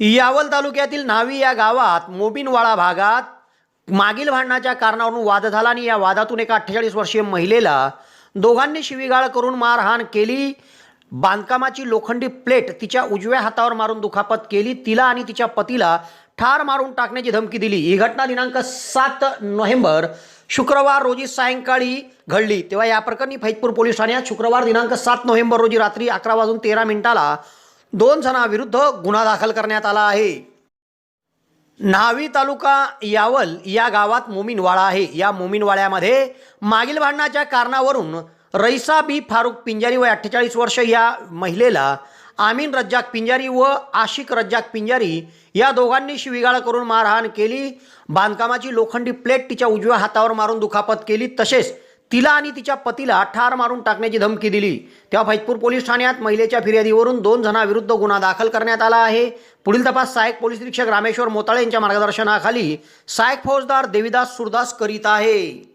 यावल तालुक्यातील नावी या गावात मोबिनवाळा भागात मागील भांडणाच्या कारणावरून वाद झाला आणि या वादातून एका अठ्ठेचाळीस वर्षीय महिलेला दोघांनी शिवीगाळ करून मारहाण केली. बांधकामाची लोखंडी प्लेट तिच्या उजव्या हातावर मारून दुखापत केली. तिला आणि तिच्या पतीला ठार मारून टाकण्याची धमकी दिली. ही घटना दिनांक सात नोव्हेंबर शुक्रवार रोजी सायंकाळी घडली. तेव्हा या प्रकरणी फैजपूर पोलीस ठाण्यात शुक्रवार दिनांक सात नोव्हेंबर रोजी रात्री अकरा वाजून तेरा मिनिटाला दोन जणांविरुद्ध गुन्हा दाखल करण्यात आला आहे. न्हावी तालुका यावल या गावात मोमीनवाडा आहे. या मोमीनवाड्यामध्ये मागील भांडणाच्या कारणावरून रईसा बी फारुख पिंजारी व अठ्ठेचाळीस वर्ष या महिलेला आमीन रज्जाक पिंजारी व आशिक रज्जाक पिंजारी या दोघांनी शिविगाळ करून मारहाण केली. बांधकामाची लोखंडी प्लेट तिच्या उजव्या हातावर मारून दुखापत केली. तसेच तिला आणि तिच्या पतीला ठार मारून टाकण्याची धमकी दिली. तेव्हा फैजपूर पोलीस ठाण्यात महिलेच्या फिर्यादीवरून दोन जणांविरुद्ध गुन्हा दाखल करण्यात आला आहे. पुढील तपास सहाय्यक पोलीस निरीक्षक रामेश्वर मोताळे यांच्या मार्गदर्शनाखाली सहाय्यक फौजदार देविदास सुरदास करीत आहे.